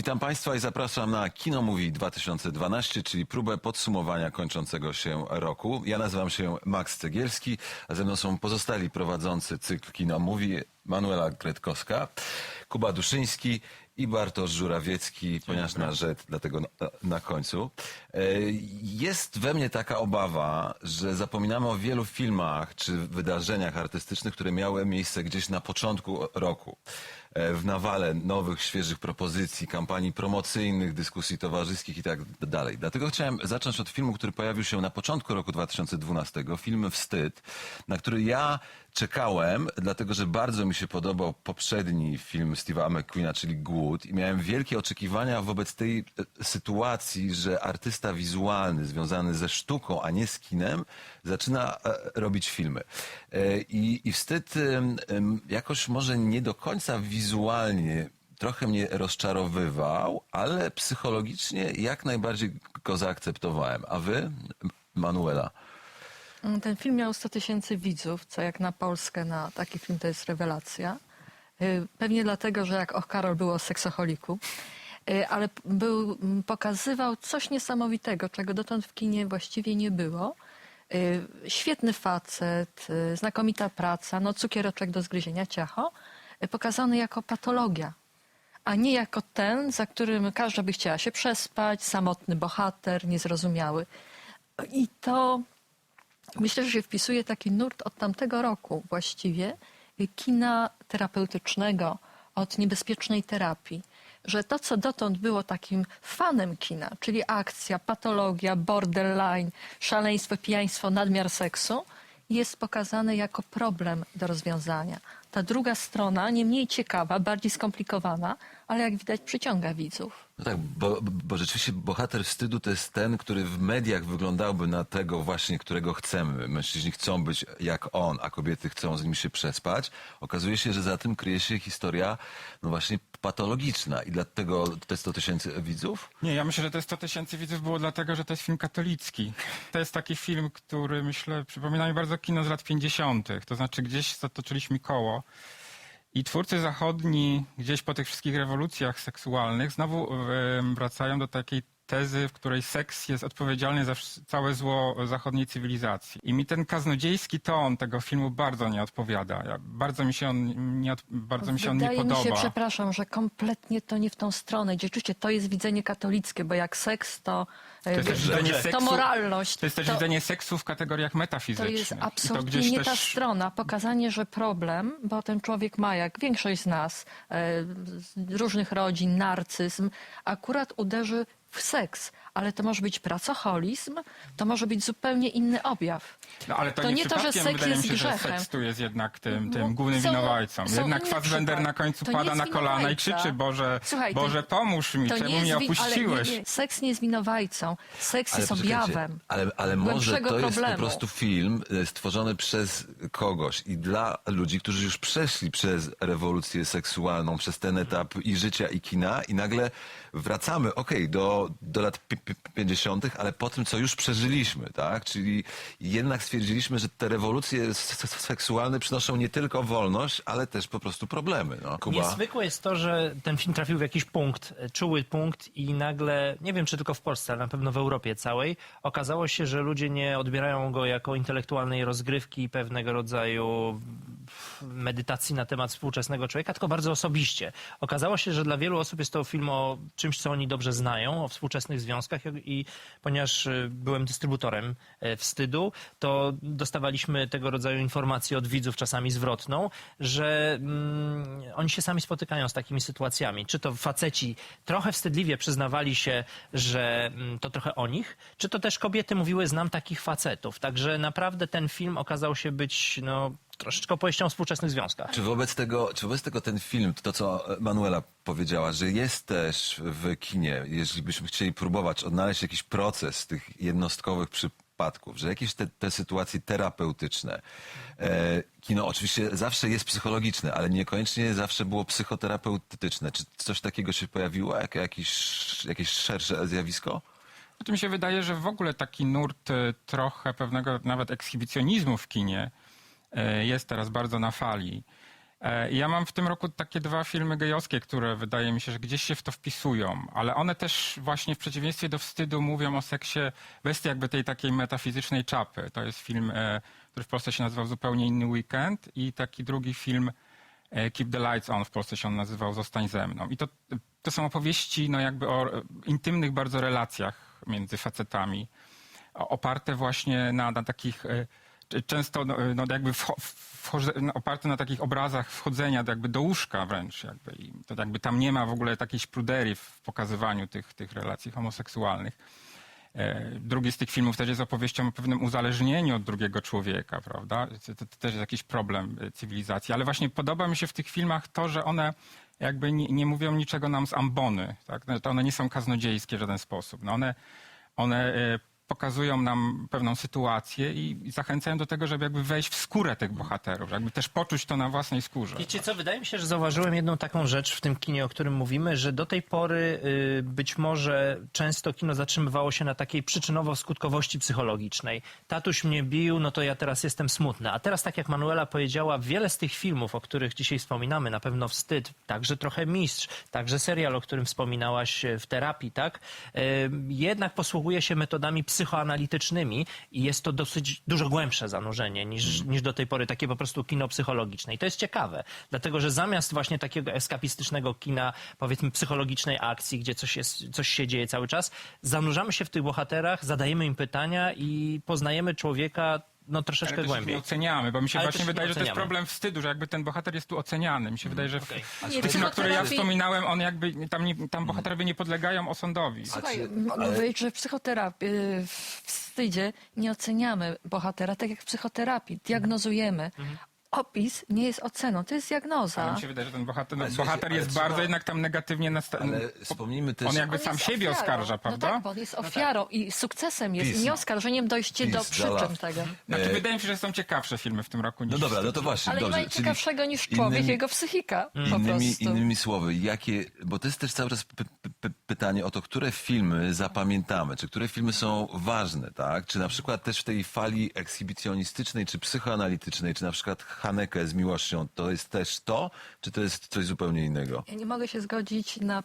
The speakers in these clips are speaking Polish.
Witam Państwa i zapraszam na Kino Mówi 2012, czyli próbę podsumowania kończącego się roku. Ja nazywam się Max Cegielski, a ze mną są pozostali prowadzący cykl Kino Mówi Manuela Gretkowska, Kuba Duszyński i Bartosz Żurawiecki, ponieważ na rzecz, dlatego na, na końcu. E, Jest we mnie taka obawa, że zapominamy o wielu filmach czy wydarzeniach artystycznych, które miały miejsce gdzieś na początku roku. E, W nawale nowych, świeżych propozycji, kampanii promocyjnych, dyskusji towarzyskich i tak dalej. Dlatego chciałem zacząć od filmu, który pojawił się na początku roku 2012. Film Wstyd, na który ja czekałem, dlatego że bardzo mi się podobał poprzedni film Steve'a McQueena, czyli Głód i miałem wielkie oczekiwania wobec tej e, sytuacji, że artysta wizualny związany ze sztuką, a nie z kinem, zaczyna e, robić filmy. E, I, i Wstyd jakoś może nie do końca wizualnie trochę mnie rozczarowywał, ale psychologicznie jak najbardziej go zaakceptowałem. A wy, Manuela? Mm, Ten film miał 100 tysięcy widzów, co jak na Polskę na taki film to jest rewelacja. Y, Pewnie dlatego, że jak Och Karol było o seksoholiku, Y, ale był, pokazywał coś niesamowitego, czego dotąd w kinie właściwie nie było. Y, Świetny facet, y, znakomita praca, no cukiereczek do zgryzienia, ciacho, y, pokazany jako patologia, a nie jako ten, za którym każda by chciała się przespać, samotny bohater, niezrozumiały. I to Myślę, że się wpisuje taki nurt od tamtego roku właściwie kina terapeutycznego, od niebezpiecznej terapii. Że to, co dotąd było takim fanem kina, czyli akcja, patologia, borderline, szaleństwo, pijaństwo, nadmiar seksu, jest pokazane jako problem do rozwiązania. Ta druga strona, nie mniej ciekawa, bardziej skomplikowana, ale jak widać przyciąga widzów. No tak, bo, bo rzeczywiście bohater wstydu to jest ten, który w mediach wyglądałby na tego właśnie, którego chcemy. Mężczyźni chcą być jak on, a kobiety chcą z nim się przespać. Okazuje się, że za tym kryje się historia, no właśnie patologiczna i dlatego te 100 tysięcy widzów? Nie, ja myślę, że te 100 tysięcy widzów było dlatego, że to jest film katolicki. To jest taki film, który myślę, przypomina mi bardzo kino z lat 50. To znaczy gdzieś zatoczyliśmy koło. I twórcy zachodni gdzieś po tych wszystkich rewolucjach seksualnych znowu wracają do takiej tezy, w której seks jest odpowiedzialny za całe zło zachodniej cywilizacji. I mi ten kaznodziejski ton tego filmu bardzo nie odpowiada. Ja, bardzo mi się on nie, bardzo mi się on nie podoba. mi się, przepraszam, że kompletnie to nie w tą stronę. Rzeczywiście to jest widzenie katolickie, bo jak seks to, e, To jest też widzenie to seksu- moralność. To jest też widzenie seksu w kategoriach to metafizycznych. jest to absolutnie gdzieś nie też... ta strona. Pokazanie, że problem, bo ten człowiek ma, jak większość z nas, e, z różnych rodzin, narcyzm, akurat uderzy w seks. Ale to może być pracoholizm, to może być zupełnie inny objaw. No, ale to, To nie, nie to, że seks jest się, że grzechem. seks tu jest jednak tym, tym głównym są- winowajcą. są jednak Fassbender na końcu To pada jest na kolana i krzyczy, Boże, Słuchaj, Boże pomóż mi, To czemu nie mnie jest opuściłeś? Ale nie, nie, seks nie jest winowajcą. Seks jest poczekajcie, objawem. Ale, ale może to jest po problemu. prostu film e, stworzony przez kogoś i dla ludzi, którzy już przeszli przez rewolucję seksualną, przez ten etap i życia, i kina i nagle wracamy, okej, do, do lat pi- pi- 50., ale po tym, co już przeżyliśmy, tak? Czyli jednak stwierdziliśmy, że te rewolucje seksualne przynoszą nie tylko wolność, ale też po prostu problemy. No. Kuba? Niezwykłe jest to, że ten film trafił w jakiś punkt, czuły punkt i nagle, nie wiem czy tylko w Polsce, ale na pewno w Europie całej, okazało się, że ludzie nie odbierają go jako intelektualnej rozgrywki pewnego rodzaju medytacji na temat współczesnego człowieka, tylko bardzo osobiście. Okazało się, że dla wielu osób jest to film o czymś, co oni dobrze znają, o współczesnych związkach i ponieważ e, byłem dystrybutorem e, wstydu, to dostawaliśmy tego rodzaju informacje od widzów, czasami zwrotną, że mm, oni się sami spotykają z takimi sytuacjami. Czy to faceci trochę wstydliwie przyznawali się, że mm, to trochę o nich, czy to też kobiety mówiły, znam takich facetów. Także naprawdę ten film okazał się być no, troszeczkę opowieścią o współczesnych związkach. Czy wobec, tego, czy wobec tego ten film, to co Manuela powiedziała, że jest też w kinie, jeżeli byśmy chcieli próbować odnaleźć jakiś proces tych jednostkowych przypadków, że jakieś te, te sytuacje terapeutyczne, e, kino oczywiście zawsze jest psychologiczne, ale niekoniecznie zawsze było psychoterapeutyczne. Czy coś takiego się pojawiło, jak, jakiś, jakieś szersze zjawisko? To mi się wydaje, że w ogóle taki nurt e, trochę pewnego nawet ekshibicjonizmu w kinie jest teraz bardzo na fali. E, Ja mam w tym roku takie dwa filmy gejowskie, które wydaje mi się, że gdzieś się w to wpisują, ale one też właśnie w przeciwieństwie do wstydu mówią o seksie bez jakby tej takiej metafizycznej czapy. To jest film, e, który w Polsce się nazywał Zupełnie inny weekend i taki drugi film e, Keep the Lights On, w Polsce się on nazywał Zostań ze mną. I to, to są opowieści no jakby o e, intymnych bardzo relacjach między facetami, oparte właśnie na, na takich e, często no, no jakby wchodzę, no, oparte na takich obrazach wchodzenia jakby do łóżka wręcz jakby i to jakby tam nie ma w ogóle takiej szpruderii w pokazywaniu tych, tych relacji homoseksualnych. E, Drugi z tych filmów też jest opowieścią o pewnym uzależnieniu od drugiego człowieka, prawda? To, to, to też jest jakiś problem e, cywilizacji. Ale właśnie podoba mi się w tych filmach to, że one jakby nie, nie mówią niczego nam z ambony. Tak? Znaczy, One nie są kaznodziejskie w żaden sposób. No one, one e, pokazują nam pewną sytuację i zachęcają do tego, żeby jakby wejść w skórę tych bohaterów, jakby też poczuć to na własnej skórze. Wiecie co, wydaje mi się, że zauważyłem jedną taką rzecz w tym kinie, o którym mówimy, że do tej pory y, być może często kino zatrzymywało się na takiej przyczynowo-skutkowości psychologicznej. Tatuś mnie bił, no to ja teraz jestem smutny. A teraz, tak jak Manuela powiedziała, wiele z tych filmów, o których dzisiaj wspominamy, na pewno Wstyd, także trochę Mistrz, także serial, o którym wspominałaś e, w terapii, tak? Y, jednak posługuje się metodami psychoanalitycznymi i jest to dosyć dużo głębsze zanurzenie niż, niż do tej pory takie po prostu kino psychologiczne. I to jest ciekawe, dlatego że zamiast właśnie takiego eskapistycznego kina, powiedzmy psychologicznej akcji, gdzie coś, jest, coś się dzieje cały czas, zanurzamy się w tych bohaterach, zadajemy im pytania i poznajemy człowieka no troszeczkę Ale głębiej. nie oceniamy, bo mi się Ale właśnie wydaje, że to jest problem wstydu, że jakby ten bohater jest tu oceniany. Mi się wydaje, że w, tych filmach, które ja wspominałem, on jakby, tam, nie, tam bohaterowie nie podlegają osądowi. Słuchaj, powiedzieć, że w psychoterapii, y, w wstydzie nie oceniamy bohatera, tak jak w psychoterapii. Diagnozujemy. Opis nie jest oceną, to jest diagnoza. Ale mi się wydaje, że ten bohater, no, Ale bohater słuchajcie, jest ale trzeba- bardzo jednak tam negatywnie nastawiony. Ale wspomnijmy też... On jakby On sam jest siebie ofiarą. oskarża, prawda? No tak, bo on jest ofiarą i sukcesem jest, Peace. nie oskarżeniem dojście do Peace, przyczyn tego. Znaczy, E, wydaje mi się, że są ciekawsze filmy w tym roku niż No dobra, no to właśnie, Ale dobrze. nie ma nic czyli ciekawszego niż człowiek, innymi- jego psychika po Innymi, prostu. innymi słowy, jakie, bo to jest też cały czas py, pytanie o to, które filmy zapamiętamy, czy które filmy są ważne, tak? Czy na przykład też w tej fali ekshibicjonistycznej, czy psychoanalitycznej, czy na przykład Haneke z miłością, to jest też to, czy to jest coś zupełnie innego? Ja nie mogę się zgodzić na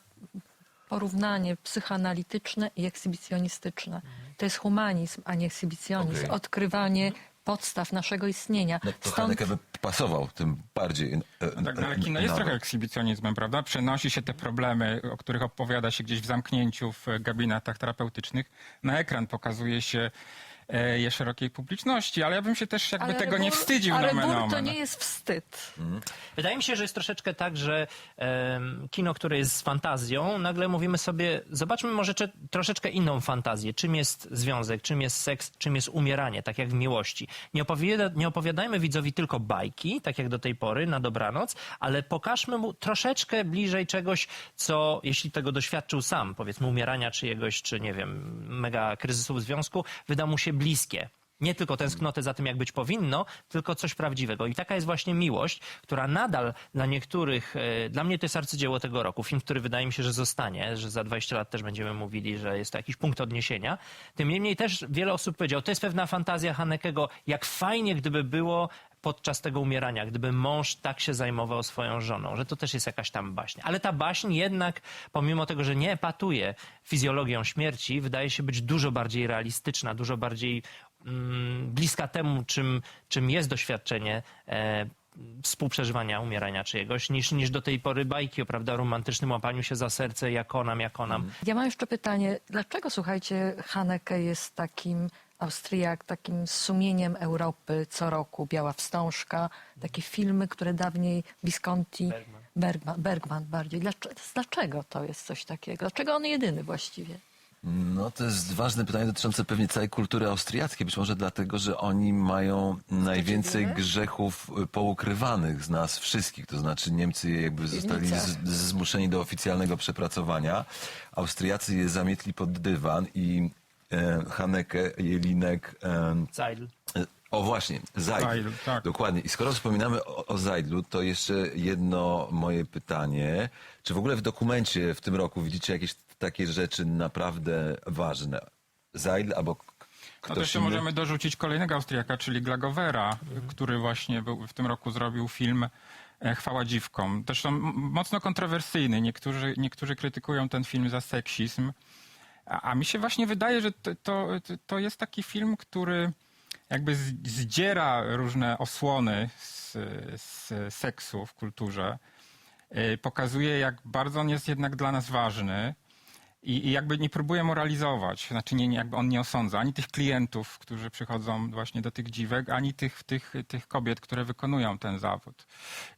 porównanie psychoanalityczne i ekshibicjonistyczne. To jest humanizm, a nie ekshibicjonizm. Okej. Odkrywanie podstaw naszego istnienia. No to Stąd Haneke by pasował tym bardziej. e, No tak, no ale kino e, jest nawet. trochę ekshibicjonizmem, prawda? Przenosi się te problemy, o których opowiada się gdzieś w zamknięciu w gabinetach terapeutycznych. Na ekran pokazuje się e, je szerokiej publiczności, ale ja bym się też jakby Ale tego nie ból- wstydził Ale nomen ból to omen. nie jest wstyd. Wydaje mi się, że jest troszeczkę tak, że em, kino, które jest z fantazją, nagle mówimy sobie, zobaczmy może cze- troszeczkę inną fantazję. Czym jest związek, czym jest seks, czym jest umieranie, tak jak w miłości. Nie, opowiada, nie opowiadajmy widzowi tylko bajki, tak jak do tej pory, na dobranoc, ale pokażmy mu troszeczkę bliżej czegoś, co, jeśli tego doświadczył sam, powiedzmy umierania czyjegoś, czy nie wiem, mega kryzysu w związku, wyda mu się bliskie. Nie tylko tęsknotę za tym, jak być powinno, tylko coś prawdziwego. I taka jest właśnie miłość, która nadal dla niektórych, e, dla mnie to jest arcydzieło tego roku. Film, który wydaje mi się, że zostanie, że za 20 lat też będziemy mówili, że jest to jakiś punkt odniesienia. Tym niemniej też wiele osób powiedziało, to jest pewna fantazja Hanekego, jak fajnie gdyby było podczas tego umierania, gdyby mąż tak się zajmował swoją żoną, że to też jest jakaś tam baśń. Ale ta baśń jednak, pomimo tego, że nie epatuje fizjologią śmierci, wydaje się być dużo bardziej realistyczna, dużo bardziej mm, bliska temu, czym, czym jest doświadczenie e, współprzeżywania umierania czyjegoś, niż, niż do tej pory bajki o prawda, romantycznym łapaniu się za serce, jak onam, jak onam. Ja mam jeszcze pytanie, dlaczego, słuchajcie, Haneke jest takim Austriak, takim sumieniem Europy co roku, Biała Wstążka, takie filmy, które dawniej Visconti, Bergman. Bergman, Bergman bardziej. Dlaczego, dlaczego to jest coś takiego? Dlaczego on jedyny właściwie? No to jest ważne pytanie dotyczące pewnie całej kultury austriackiej. Być może dlatego, że oni mają najwięcej grzechów y, poukrywanych z nas wszystkich. To znaczy Niemcy jakby zostali z, zmuszeni do oficjalnego przepracowania. Austriacy je zamietli pod dywan i Haneke, Jelinek... E, Seidl. o właśnie, Zajdl. Zajdl, tak. Dokładnie. I skoro wspominamy o, o Zajdlu, to jeszcze jedno moje pytanie. Czy w ogóle w dokumencie w tym roku widzicie jakieś takie rzeczy naprawdę ważne? Zajdl albo No to jeszcze inny? możemy dorzucić kolejnego Austriaka, czyli Glagowera, który właśnie był, w tym roku zrobił film e, Chwała dziwkom. Zresztą mocno kontrowersyjny. Niektórzy, niektórzy krytykują ten film za seksizm. A, a mi się właśnie wydaje, że to, to, to jest taki film, który jakby zdziera różne osłony z, z seksu w kulturze. Y, Pokazuje, jak bardzo on jest jednak dla nas ważny. I, I jakby nie próbuje moralizować, znaczy nie, nie, jakby on nie osądza ani tych klientów, którzy przychodzą właśnie do tych dziwek, ani tych, tych, tych kobiet, które wykonują ten zawód.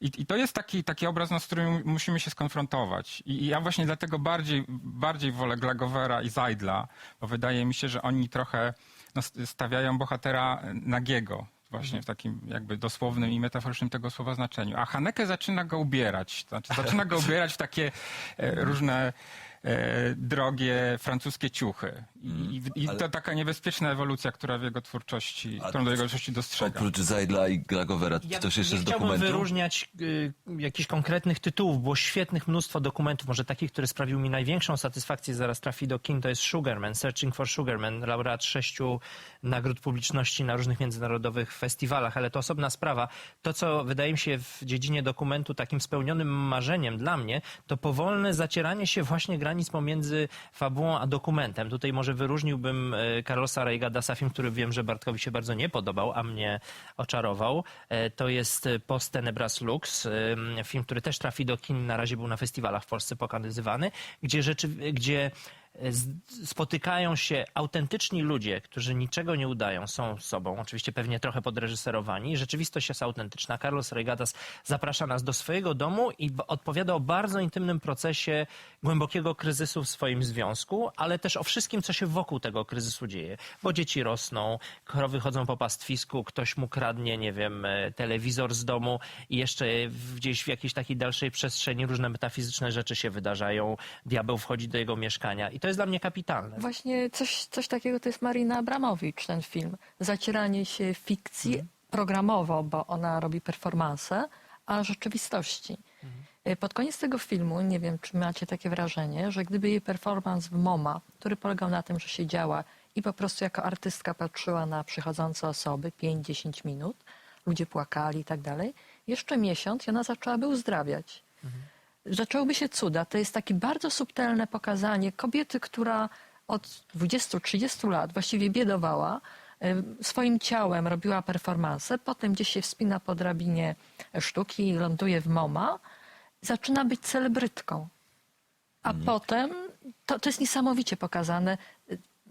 I, i to jest taki, taki obraz, no, z którym musimy się skonfrontować. I, I ja właśnie dlatego bardziej, bardziej wolę Glagovera i Zajdla, bo wydaje mi się, że oni trochę no, stawiają bohatera nagiego. Właśnie w takim jakby dosłownym i metaforycznym tego słowa znaczeniu. A Haneke zaczyna go ubierać. Znaczy, zaczyna go ubierać w takie e, różne drogie francuskie ciuchy. I, i, i ale- to taka niebezpieczna ewolucja, która w jego twórczości, A którą do jego twórczości dostrzega. Oprócz Zajdla i Glagovera, Ja ktoś jeszcze nie z chciałbym dokumentu? wyróżniać y, jakichś konkretnych tytułów. Było świetnych mnóstwo dokumentów. Może taki, który sprawił mi największą satysfakcję, zaraz trafi do kin, to jest Sugarman, Searching for Sugarman, laureat sześciu nagród publiczności na różnych międzynarodowych festiwalach, ale to osobna sprawa. To, co wydaje mi się w dziedzinie dokumentu takim spełnionym marzeniem dla mnie, to powolne zacieranie się właśnie granic pomiędzy fabułą a dokumentem. Tutaj może wyróżniłbym e, Carlosa Reigadasa, film, który wiem, że Bartkowi się bardzo nie podobał, a mnie oczarował. E, To jest e, Post Tenebras Lux, film, który też trafi do kin, na razie był na festiwalach w Polsce pokazywany, gdzie, rzeczy, gdzie spotykają się autentyczni ludzie, którzy niczego nie udają, są sobą, oczywiście pewnie trochę podreżyserowani. Rzeczywistość jest autentyczna. Carlos Reigadas zaprasza nas do swojego domu i odpowiada o bardzo intymnym procesie głębokiego kryzysu w swoim związku, ale też o wszystkim, co się wokół tego kryzysu dzieje. Bo dzieci rosną, krowy chodzą po pastwisku, ktoś mu kradnie, nie wiem, e, telewizor z domu i jeszcze gdzieś w jakiejś takiej dalszej przestrzeni różne metafizyczne rzeczy się wydarzają. Diabeł wchodzi do jego mieszkania i to jest dla mnie kapitalne. Właśnie coś, coś takiego to jest Marina Abramowicz, ten film. Zacieranie się fikcji programowo, bo ona robi performanse, a rzeczywistości. Y, Pod koniec tego filmu, nie wiem, czy macie takie wrażenie, że gdyby jej performance w MoMA, który polegał na tym, że siedziała i po prostu jako artystka patrzyła na przychodzące osoby 5-10 minut, ludzie płakali i tak dalej, jeszcze miesiąc i ona zaczęłaby uzdrawiać zaczęłyby się cuda. To jest takie bardzo subtelne pokazanie kobiety, która od 20-30 lat właściwie biedowała, swoim ciałem robiła performanse, potem gdzieś się wspina po drabinie sztuki, ląduje w MoMA, zaczyna być celebrytką. A potem, to, to jest niesamowicie pokazane,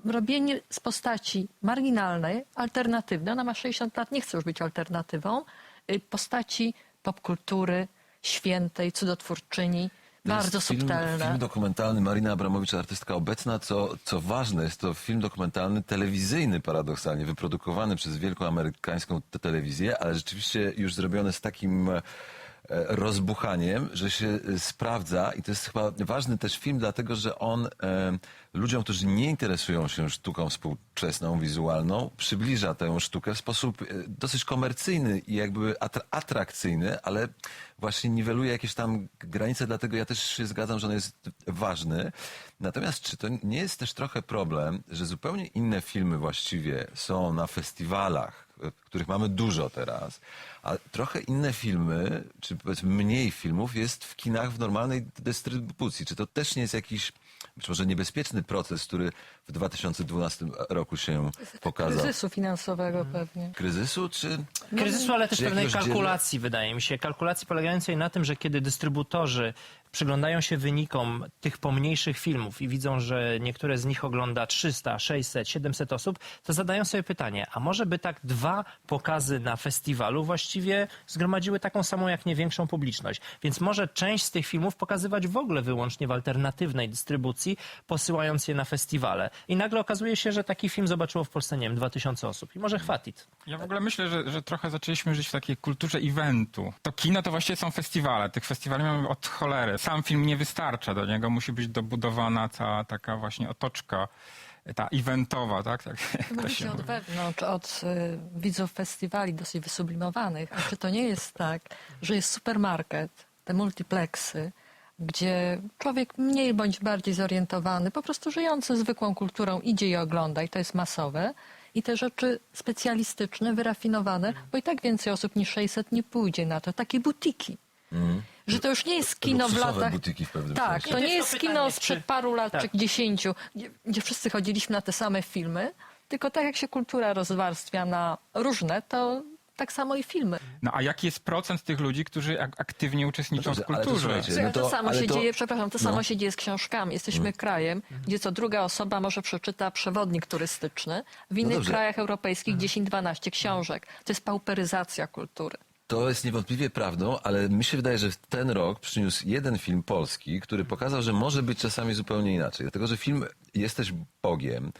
robienie z postaci marginalnej, alternatywnej, ona ma 60 lat, nie chce już być alternatywą, y, postaci popkultury, świętej, cudotwórczyni, To jest bardzo film, subtelne. Film dokumentalny, Marina Abramowicz, artystka obecna, co, co ważne, jest to film dokumentalny, telewizyjny paradoksalnie, wyprodukowany przez wielką amerykańską te- telewizję, ale rzeczywiście już zrobiony z takim rozbuchaniem, że się e, sprawdza i to jest chyba ważny też film, dlatego że on e, ludziom, którzy nie interesują się sztuką współczesną, wizualną, przybliża tę sztukę w sposób e, dosyć komercyjny i jakby atr- atrakcyjny, ale właśnie niweluje jakieś tam granice, dlatego ja też się zgadzam, że on jest ważny. Natomiast czy to nie jest też trochę problem, że zupełnie inne filmy właściwie są na festiwalach, e, których mamy dużo teraz, a trochę inne filmy, czy powiedzmy mniej filmów jest w kinach w normalnej dystrybucji. Czy to też nie jest jakiś być może niebezpieczny proces, który w 2012 roku się pokazał? Kryzysu finansowego pewnie. Kryzysu, czy... Kryzysu, ale też pewnej kalkulacji, wydaje mi się. Kalkulacji polegającej na tym, że kiedy dystrybutorzy przyglądają się wynikom tych pomniejszych filmów i widzą, że niektóre z nich ogląda 300, 600, 700 osób, to zadają sobie pytanie, a może by tak dwa pokazy na festiwalu właściwie zgromadziły taką samą, jak nie większą publiczność. Więc może część z tych filmów pokazywać w ogóle wyłącznie w alternatywnej dystrybucji, posyłając je na festiwale. I nagle okazuje się, że taki film zobaczyło w Polsce, nie wiem, 2000 osób. I może chwatit. Ja w ogóle myślę, że, że trochę zaczęliśmy żyć w takiej kulturze eventu. To kino to właściwie są festiwale. Tych festiwali mamy od cholery. Sam film nie wystarcza. Do niego musi być dobudowana cała taka właśnie otoczka, ta eventowa, tak? tak Mówi się od wewnątrz, od y, widzów festiwali dosyć wysublimowanych. A czy to nie jest tak, że jest supermarket, te multiplexy, gdzie człowiek mniej bądź bardziej zorientowany, po prostu żyjący zwykłą kulturą idzie i ogląda i to jest masowe. I te rzeczy specjalistyczne, wyrafinowane, bo i tak więcej osób niż 600 nie pójdzie na to. Takie butiki. Że to już nie jest kino w Luksusowe latach... butiki w pewnym Tak, sensie. to nie jest kino sprzed paru lat tak. czy dziesięciu, gdzie, gdzie wszyscy chodziliśmy na te same filmy, tylko tak jak się kultura rozwarstwia na różne, to tak samo i filmy. No a jaki jest procent tych ludzi, którzy ak- aktywnie uczestniczą No dobrze, w ale to kulturze? słuchajcie, no to- to, samo ale się to- dzieje, przepraszam, to no. samo się dzieje z książkami. Jesteśmy krajem, gdzie co druga osoba może przeczyta przewodnik turystyczny. W innych dobrze. krajach europejskich 10-12 książek. To jest pauperyzacja kultury. To jest niewątpliwie prawdą, ale mi się wydaje, że ten rok przyniósł jeden film polski, który pokazał, że może być czasami zupełnie inaczej. Dlatego, że film Jesteś Bogiem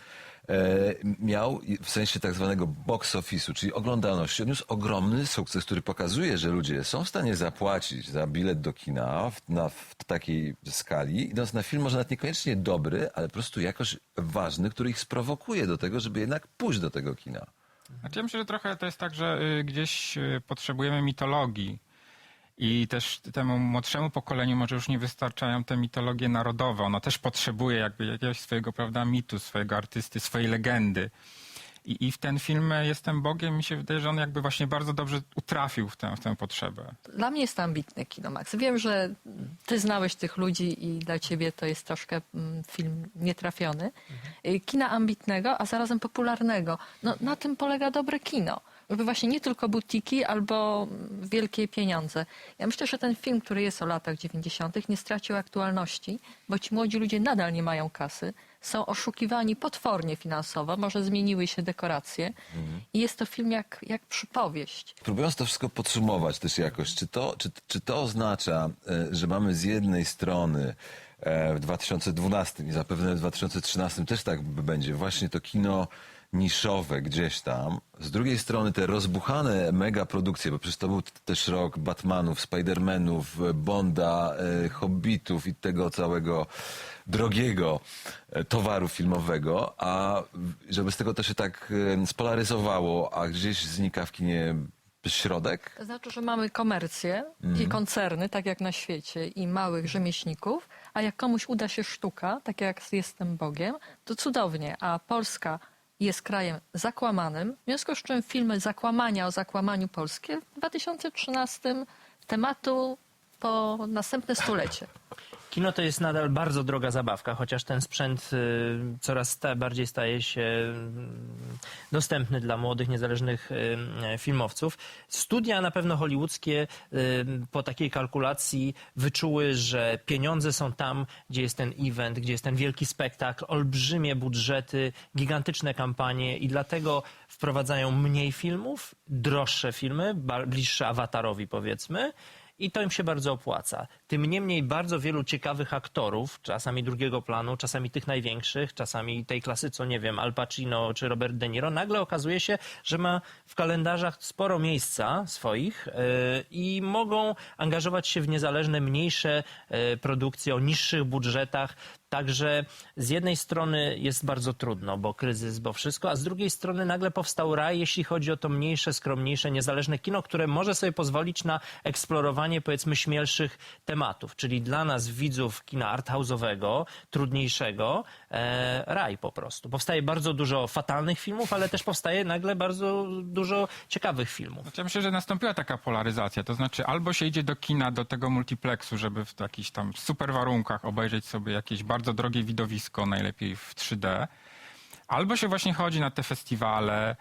e, miał w sensie tak zwanego box office'u, czyli oglądalności, odniósł ogromny sukces, który pokazuje, że ludzie są w stanie zapłacić za bilet do kina w, na, w takiej skali, idąc na film może nawet niekoniecznie dobry, ale po prostu jakoś ważny, który ich sprowokuje do tego, żeby jednak pójść do tego kina. Znaczy ja myślę, że trochę to jest tak, że y, gdzieś y, potrzebujemy mitologii i też temu młodszemu pokoleniu może już nie wystarczają te mitologie narodowe. Ono też potrzebuje jakby jakiegoś swojego, prawda, mitu, swojego artysty, swojej legendy. I, I w ten film Jestem Bogiem mi się wydaje, że on jakby właśnie bardzo dobrze utrafił w tę, w tę potrzebę. Dla mnie jest to ambitny kino, Max. Wiem, że ty znałeś tych ludzi i dla ciebie to jest troszkę mm, film nietrafiony. Y, Kina ambitnego, a zarazem popularnego. No, na tym polega dobre kino. Żeby właśnie nie tylko butiki albo mm, wielkie pieniądze. Ja myślę, że ten film, który jest o latach 90., nie stracił aktualności, bo ci młodzi ludzie nadal nie mają kasy. Są oszukiwani potwornie finansowo, może zmieniły się dekoracje. I jest to film jak, jak przypowieść. Próbując to wszystko podsumować też jakoś, czy to, czy, czy to oznacza, e, że mamy z jednej strony e, w 2012 i zapewne w 2013 też tak b- będzie, właśnie to kino niszowe gdzieś tam, z drugiej strony te rozbuchane mega produkcje, bo przecież to był też rok Batmanów, Spidermanów, Bonda, e, Hobbitów i tego całego drogiego e, towaru filmowego, a żeby z tego to się tak e, spolaryzowało, a gdzieś znika w kinie środek? To znaczy, że mamy komercję i koncerny, tak jak na świecie, i małych rzemieślników, a jak komuś uda się sztuka, tak jak z Jestem Bogiem, to cudownie. A Polska jest krajem zakłamanym, w związku z czym filmy zakłamania o zakłamaniu polskie w 2013 tematu następne stulecie. Kino to jest nadal bardzo droga zabawka, chociaż ten sprzęt y, coraz bardziej staje się y, dostępny dla młodych, niezależnych y, filmowców. Studia na pewno hollywoodzkie y, po takiej kalkulacji wyczuły, że pieniądze są tam, gdzie jest ten event, gdzie jest ten wielki spektakl, olbrzymie budżety, gigantyczne kampanie i dlatego wprowadzają mniej filmów, droższe filmy, bliższe awatarowi powiedzmy. I to im się bardzo opłaca. Tym niemniej bardzo wielu ciekawych aktorów, czasami drugiego planu, czasami tych największych, czasami tej klasy, co nie wiem, Al Pacino czy Robert De Niro, nagle okazuje się, że ma w kalendarzach sporo miejsca swoich yy, i mogą angażować się w niezależne, mniejsze yy, produkcje o niższych budżetach. Także z jednej strony jest bardzo trudno, bo kryzys, bo wszystko, a z drugiej strony nagle powstał raj, jeśli chodzi o to mniejsze, skromniejsze, niezależne kino, które może sobie pozwolić na eksplorowanie powiedzmy śmielszych tematów. Czyli dla nas, widzów kina arthouse'owego, trudniejszego, e, raj po prostu. Powstaje bardzo dużo fatalnych filmów, ale też powstaje nagle bardzo dużo ciekawych filmów. Znaczy, ja myślę, że nastąpiła taka polaryzacja. To znaczy, albo się idzie do kina, do tego multiplexu, żeby w jakichś tam super warunkach obejrzeć sobie jakieś bardzo drogie widowisko, najlepiej w 3D, albo się właśnie chodzi na te festiwale,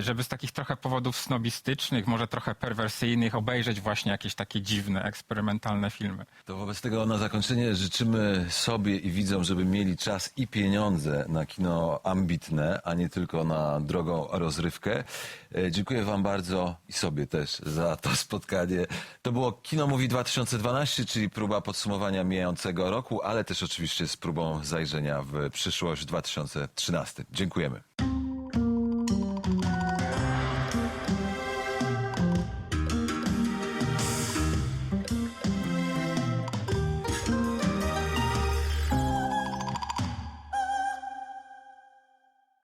żeby z takich trochę powodów snobistycznych, może trochę perwersyjnych, obejrzeć właśnie jakieś takie dziwne, eksperymentalne filmy. To wobec tego na zakończenie życzymy sobie i widzom, żeby mieli czas i pieniądze na kino ambitne, a nie tylko na drogą rozrywkę. E, Dziękuję Wam bardzo i sobie też za to spotkanie. To było Kino Mówi 2012, czyli próba podsumowania mijającego roku, ale też oczywiście z próbą zajrzenia w przyszłość 2013. Dziękujemy.